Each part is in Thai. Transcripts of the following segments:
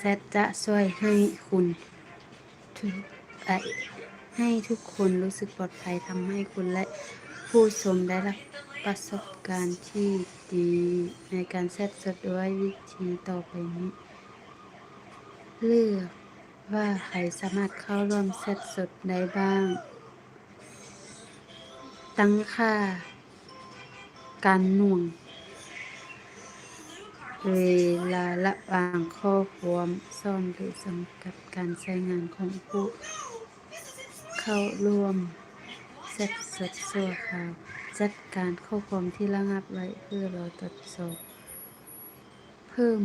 แซดจะช่วยให้คุณทุกให้ทุกคนรู้สึกปลอดภัยทำให้คุณและผู้ชมได้รับประสบการณ์ที่ดีในการแซดสดด้วยวิธีต่อไปนี้ เลือกว่าใครสามารถเข้าร่วมแซดสดได้บ้าง ตั้งค่า การหน่วง เวลาระหว่างข้อความซ่อนหรือจำกัดการใช้งานของผู้เข้าร่วมเซตสดสัวข่าวจัดการข้อความที่ระงับไว้เพื่อรอตรวจสอบ เพิ่ม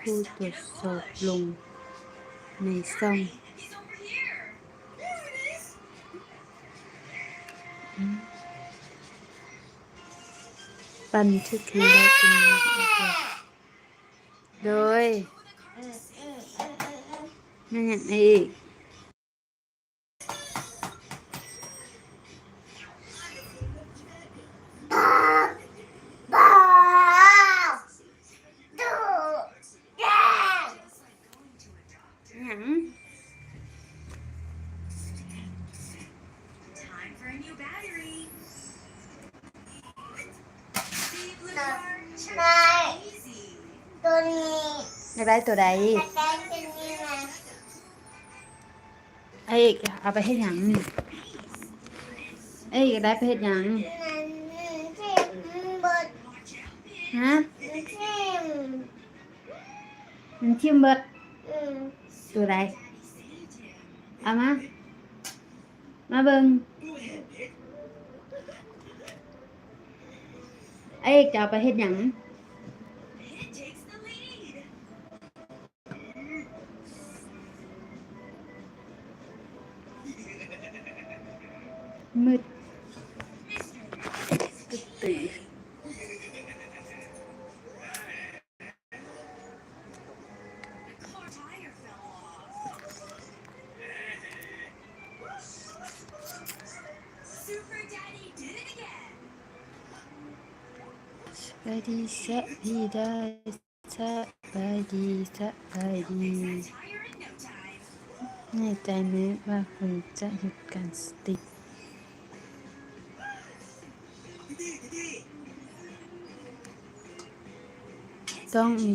ผู้ตรวจสอบลงในช่อง Fun to connect in network. Rồi. Nó nhận đi. Time for a new battery. See blue car, turn Này. easy. ตัวนี้ อยากได้ตัวใด แต่ได้ตัวนี้นะ ไอ้อีกเอาไปให้หยังไอ้อีกอยากได้ไปเฮ็ดหยัง นั่นที่บด ฮะ ที่ มันทิมเบิด อืม ตัวใดเอามา มาเบิ่ง ไอ้อีกจะเอาไปเฮ็ดหยัง It takes the lead. มืด บายดีสบายได้สบายดีสบายดีแน่ใจไหมว่าคุณจะหยุดการสติต้องมี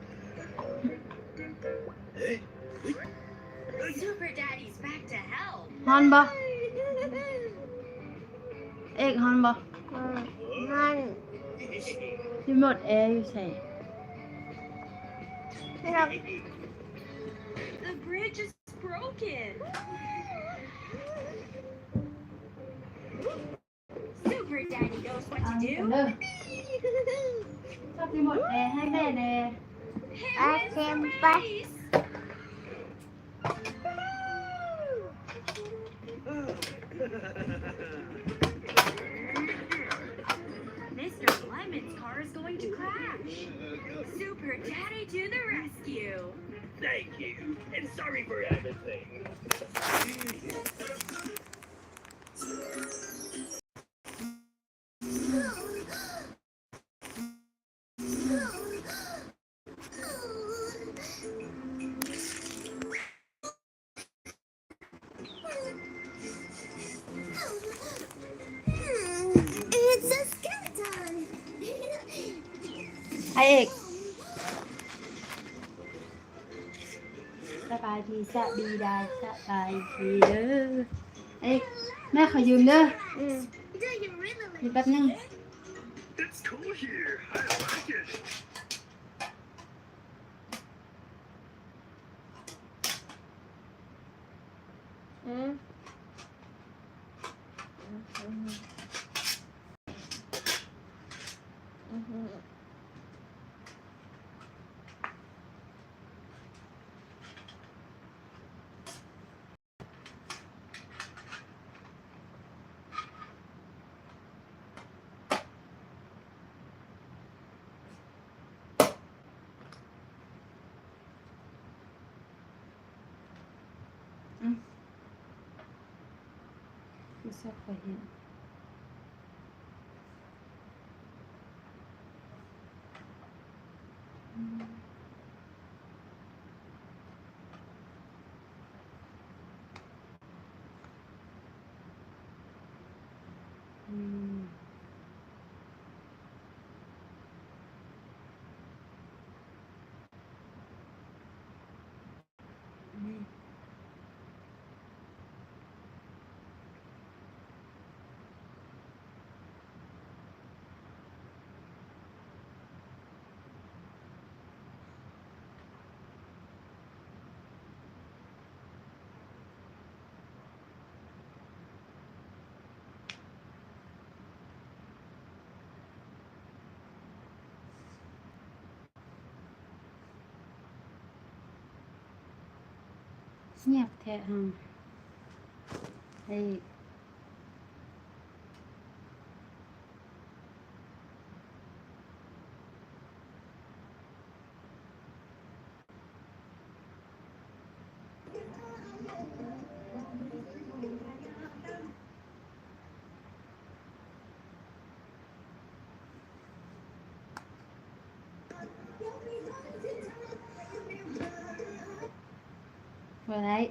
হন বা egg hon ba? You not air, you say. Yeah. The bridge is broken. Super Daddy knows what to do. Talking about air, there. Hey, I can. Mr. Lemon's car is going to crash. Super Daddy to the rescue. Thank you, and sorry for everything. ไอเอกสบายดีสะดีได้สบายดีเด้อไอเอกแม่ขอยืมเด้ออืม Do you really เดี๋ยวแป๊บนึง It's cool here. I like it. อืม Hum. Isso é horrível. เงียบแท้ฮะไอ้ rồi đấy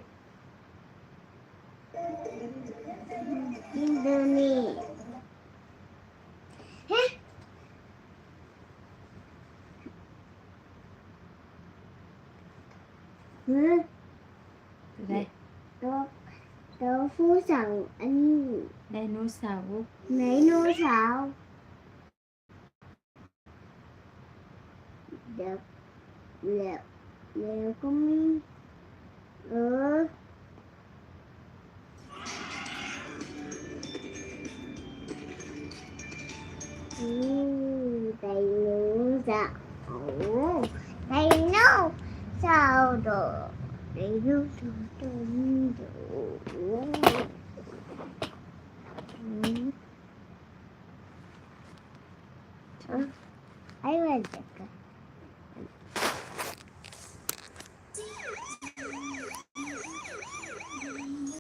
Indomie Ừ. Đây. Đó. Đó phú sầu anh Đây nô sầu. Nấy nô sầu. Được. Liệu. Liệu cũng They know that. Oh, they know so the they know I was.